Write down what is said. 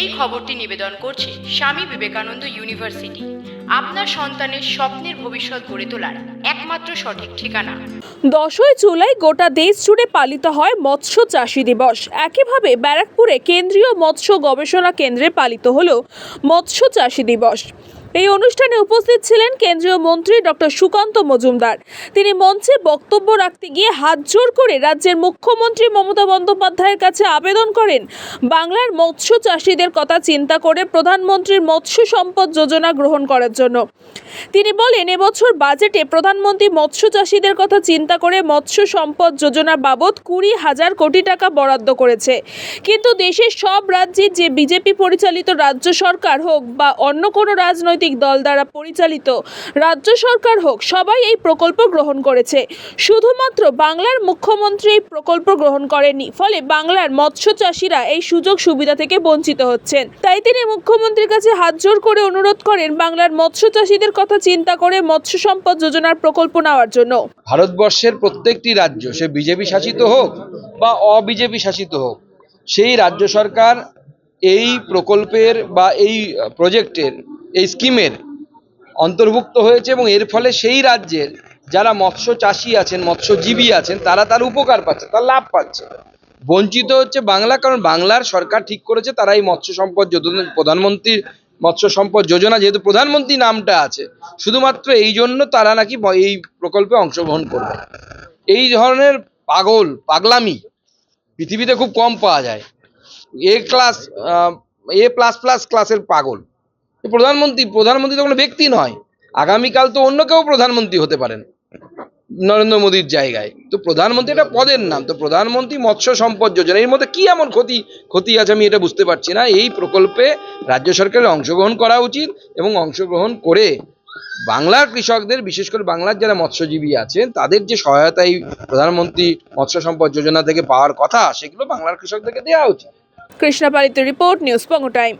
এই খবরটি নিবেদন করছে স্বামী বিবেকানন্দ ইউনিভার্সিটি। আপনার সন্তানের স্বপ্নের ভবিষ্যৎ গড়ে তোলার একমাত্র সঠিক ঠিকানা। দশই জুলাই গোটা দেশ জুড়ে পালিত হয় মৎস্য চাষী দিবস। একইভাবে ব্যারাকপুরে কেন্দ্রীয় মৎস্য গবেষণা কেন্দ্রে পালিত হল মৎস্য চাষী দিবস। এই অনুষ্ঠানে উপস্থিত ছিলেন কেন্দ্রীয় মন্ত্রী ডক্টর সুকান্ত মজুমদার। তিনি মঞ্চে বক্তব্য রাখতে গিয়ে হাত জোর করে রাজ্যের মুখ্যমন্ত্রী মমতা বন্দ্যোপাধ্যায়ের কাছে আবেদন করেন, বাংলার মৎস্য চাষীদের কথা চিন্তা করে প্রধানমন্ত্রীর মৎস্য সম্পদ যোজনা গ্রহণ করার জন্য। তিনি বলেন, এবছর বাজেটে প্রধানমন্ত্রী মৎস্য চাষীদের কথা চিন্তা করে মৎস্য সম্পদ যোজনা বাবদ কুড়ি হাজার কোটি টাকা বরাদ্দ করেছে। কিন্তু দেশের সব রাজ্যে যে বিজেপি পরিচালিত রাজ্য সরকার হোক বা অন্য কোনো রাজনৈতিক দল দ্বারা পরিচালিত। রাজ্য সরকার হোক, সবাই এই প্রকল্প গ্রহণ করেছে। শুধুমাত্র বাংলার মুখ্যমন্ত্রী এই প্রকল্প গ্রহণ করেননি, ফলে বাংলার মৎস্য চাষিরা এই সুযোগ সুবিধা থেকে বঞ্চিত হচ্ছেন। তাই তিনি মুখ্যমন্ত্রীর কাছে হাত জোর করে অনুরোধ করেন বাংলার মৎস্য চাষীদের কথা চিন্তা করে মৎস্য সম্পদ যোজনার প্রকল্প নেওয়ার জন্য। ভারতবর্ষের প্রত্যেকটি রাজ্য, সে বিজেপি শাসিত হোক বা অবিজেপি শাসিত হোক, সেই রাজ্য সরকার এই প্রকল্পের বা এই প্রজেক্টের এই স্কিমের অন্তর্ভুক্ত হয়েছে এবং এর ফলে সেই রাজ্যের যারা মৎস্য চাষি আছেন, মৎস্যজীবী আছেন, তারা তার উপকার পাচ্ছে, তার লাভ পাচ্ছে। বঞ্চিত হচ্ছে বাংলা, কারণ বাংলার সরকার ঠিক করেছে, তারা এই মৎস্য সম্পদ যোজনা প্রধানমন্ত্রীর মৎস্য সম্পদ যোজনা, যেহেতু প্রধানমন্ত্রী নামটা আছে, শুধুমাত্র এই জন্য তারা নাকি এই প্রকল্পে অংশগ্রহণ করবে। এই ধরনের পাগল, পাগলামি পৃথিবীতে খুব কম পাওয়া যায়। A class A plus plus ক্লাসের পাগল। প্রধানমন্ত্রী প্রধানমন্ত্রী তো কোনো ব্যক্তি নয়। আগামীকাল তো অন্য কেউ প্রধানমন্ত্রী হতে পারেন, নরেন্দ্র মোদীর জায়গায়। তো প্রধানমন্ত্রী এটা পদের নাম, তো প্রধানমন্ত্রী মৎস্য সম্পদ যোজনা, এর মধ্যে কি এমন ক্ষতি ক্ষতি আছে আমি এটা বুঝতে পারছি না। এই প্রকল্পে রাজ্য সরকারের অংশগ্রহণ করা উচিত এবং অংশগ্রহণ করে বাংলার কৃষকদের, বিশেষ করে বাংলার যারা মৎস্যজীবী আছেন, তাদের যে সহায়তা এই প্রধানমন্ত্রী মৎস্য সম্পদ যোজনা থেকে পাওয়ার কথা, সেগুলো বাংলার কৃষকদেরকে দেওয়া উচিত। কৃষ্ণাপালিত রিপোর্ট, নিউজ পঙ্গ টাইম।